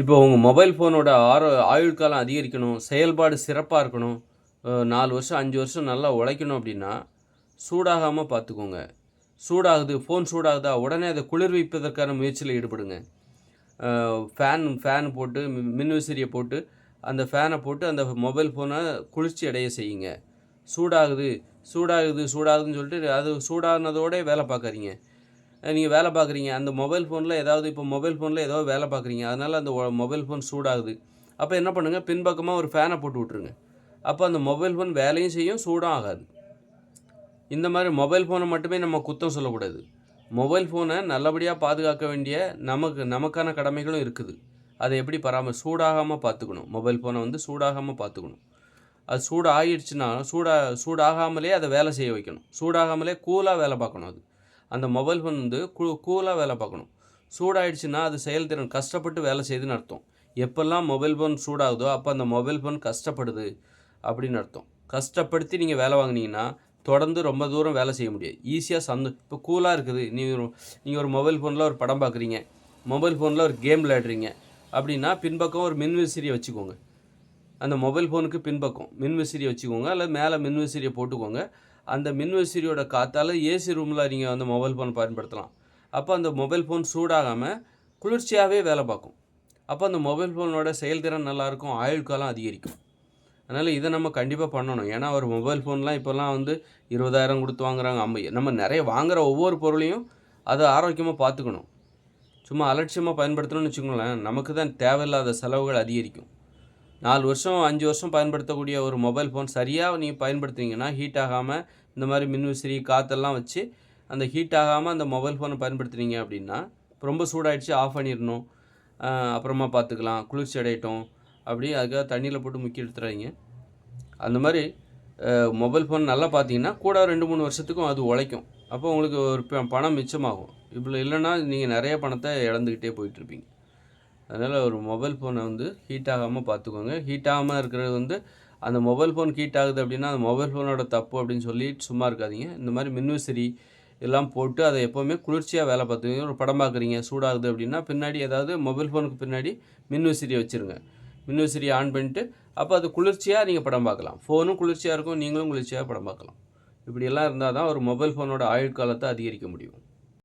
இப்போ உங்கள் மொபைல் ஃபோனோட ஆரோ ஆயுள் காலம் அதிகரிக்கணும் செயல்பாடு சிறப்பாக இருக்கணும் நாலு வருஷம் அஞ்சு வருஷம் நல்லா உழைக்கணும் அப்படின்னா சூடாகாமல் பார்த்துக்கோங்க. சூடாகுது ஃபோன் சூடாகுதா உடனே அதை குளிர்விப்பதற்கான முயற்சியில் ஈடுபடுங்க. ஃபேன் ஃபேன் போட்டு மின் மின்விசிறியை போட்டு அந்த ஃபேனை போட்டு அந்த மொபைல் ஃபோனை குளிர்ச்சி அடைய செய்யுங்க. சூடாகுது சூடாகுது சூடாகுதுன்னு சொல்லிட்டு அது சூடானதோட வேலை பார்க்காதீங்க. நீங்கள் வேலை பார்க்குறீங்க. அந்த மொபைல் ஃபோனில் ஏதாவது இப்போ மொபைல் ஃபோனில் ஏதோ வேலை பார்க்குறீங்க. அதனால் அந்த மொபைல் ஃபோன் சூடாகுது. அப்போ என்ன பண்ணுங்கள் பின்பக்கமாக ஒரு ஃபேனை போட்டு விட்ருங்க அப்போ அந்த மொபைல் ஃபோன் வேலையும் செய்யும் சூடும் ஆகாது. இந்த மாதிரி மொபைல் ஃபோனை மட்டுமே நம்ம குத்தம் சொல்லக்கூடாது. மொபைல் ஃபோனை நல்லபடியாக பாதுகாக்க வேண்டிய நமக்கு நமக்கான கடமைகளும் இருக்குது. அதை எப்படி பராமரி சூடாகாமல் பார்த்துக்கணும். மொபைல் ஃபோனை வந்து சூடாகாமல் பார்த்துக்கணும். அது சூடு ஆகிடுச்சுன்னா சூடா சூடாகாமலே அதை வேலை செய்ய வைக்கணும். சூடாகாமலே கூலாக வேலை பார்க்கணும் அது. அந்த மொபைல் ஃபோன் வந்து கூ கூலாக வேலை பார்க்கணும். சூடாயிடுச்சுன்னா அது செயல்திறன் கஷ்டப்பட்டு வேலை செய்யுதுன்னு அர்த்தம். எப்போல்லாம் மொபைல் ஃபோன் சூடாகுதோ அப்போ அந்த மொபைல் ஃபோன் கஷ்டப்படுது அப்படின்னு அர்த்தம். கஷ்டப்படுத்தி நீங்கள் வேலை வாங்குனீங்கன்னா தொடர்ந்து ரொம்ப தூரம் வேலை செய்ய முடியாது. ஈஸியாக சந்து இப்போ கூலாக இருக்குது. நீங்கள் ஒரு நீங்கள் ஒரு மொபைல் ஃபோனில் ஒரு படம் பார்க்குறீங்க மொபைல் ஃபோனில் ஒரு கேம் விளையாடுறீங்க. அப்படின்னா பின்பக்கம் ஒரு மின்விசிறியை வச்சுக்கோங்க. அந்த மொபைல் ஃபோனுக்கு பின்பக்கம் மின்விசிறியை வச்சுக்கோங்க. அல்லது மேலே மின்விசிறியை போட்டுக்கோங்க. அந்த மின்விசிறியோட காற்றால் ஏசி ரூமில் நீங்கள் வந்து மொபைல் ஃபோன் பயன்படுத்தலாம். அப்போ அந்த மொபைல் ஃபோன் சூடாகாமல் குளிர்ச்சியாகவே வேலை பார்க்கும். அப்போ அந்த மொபைல் ஃபோனோட செயல்திறன் நல்லாயிருக்கும் ஆயுள் காலம் அதிகரிக்கும். அதனால் இதை நம்ம கண்டிப்பாக பண்ணணும். ஏன்னா ஒரு மொபைல் ஃபோன்லாம் இப்போல்லாம் வந்து இருபதாயிரம் கொடுத்து வாங்குறாங்க. அம்ப நம்ம நிறைய வாங்குகிற ஒவ்வொரு பொருளையும் அதை ஆரோக்கியமாக பார்த்துக்கணும். சும்மா அலட்சியமாக பயன்படுத்தணும்னு வச்சுக்கோங்களேன் நமக்கு தான் தேவையில்லாத செலவுகள் அதிகரிக்கும். நாலு வருஷம் அஞ்சு வருஷம் பயன்படுத்தக்கூடிய ஒரு மொபைல் ஃபோன் சரியாக நீங்கள் பயன்படுத்துனீங்கன்னா ஹீட் ஆகாமல் இந்த மாதிரி மின்விசிறி காற்றெல்லாம் வச்சு அந்த ஹீட் ஆகாமல் அந்த மொபைல் ஃபோனை பயன்படுத்துனீங்க அப்படின்னா ரொம்ப சூடாகிடுச்சு ஆஃப் பண்ணிடணும். அப்புறமா பார்த்துக்கலாம் குளிர்ச்சி அடையட்டும். அப்படி அதுக்காக தண்ணியில் போட்டு முக்கி எடுத்துறாதீங்க அந்த மாதிரி மொபைல் ஃபோன் நல்லா பார்த்தீங்கன்னா கூட ரெண்டு மூணு வருஷத்துக்கும் அது உழைக்கும். அப்போ உங்களுக்கு ஒரு ப- பணம் மிச்சமாகும். இப்போ இல்லைன்னா நீங்கள் நிறைய பணத்தை இழந்துக்கிட்டே போயிட்டுருப்பீங்க அதனால் ஒரு மொபைல் ஃபோனை வந்து ஹீட் ஆகாமல் பார்த்துக்கோங்க. ஹீட் ஆகாமல் இருக்கிறது வந்து அந்த மொபைல் ஃபோன் ஹீட் ஆகுது அப்படின்னா அந்த மொபைல் ஃபோனோட தப்பு அப்படின்னு சொல்லி சும்மா இருக்காதீங்க. இந்த மாதிரி மின்விசிறி எல்லாம் போட்டு அதை எப்போவுமே குளிர்ச்சியாக வேலை பார்த்துக்கோங்க. ஒரு படம் பார்க்குறீங்க சூடாகுது அப்படின்னா பின்னாடி ஏதாவது மொபைல் ஃபோனுக்கு பின்னாடி மின்விசிறியை வச்சுருங்க. மின்விசிறி ஆன் பண்ணிட்டு அப்போ அது குளிர்ச்சியாக நீங்கள் படம் பார்க்கலாம். ஃபோனும் குளிர்ச்சியாக இருக்கும் நீங்களும் குளிர்ச்சியாக படம் பார்க்கலாம். இப்படியெல்லாம் இருந்தால் தான் ஒரு மொபைல் ஃபோனோட ஆயுட்காலத்தை அதிகரிக்க முடியும்.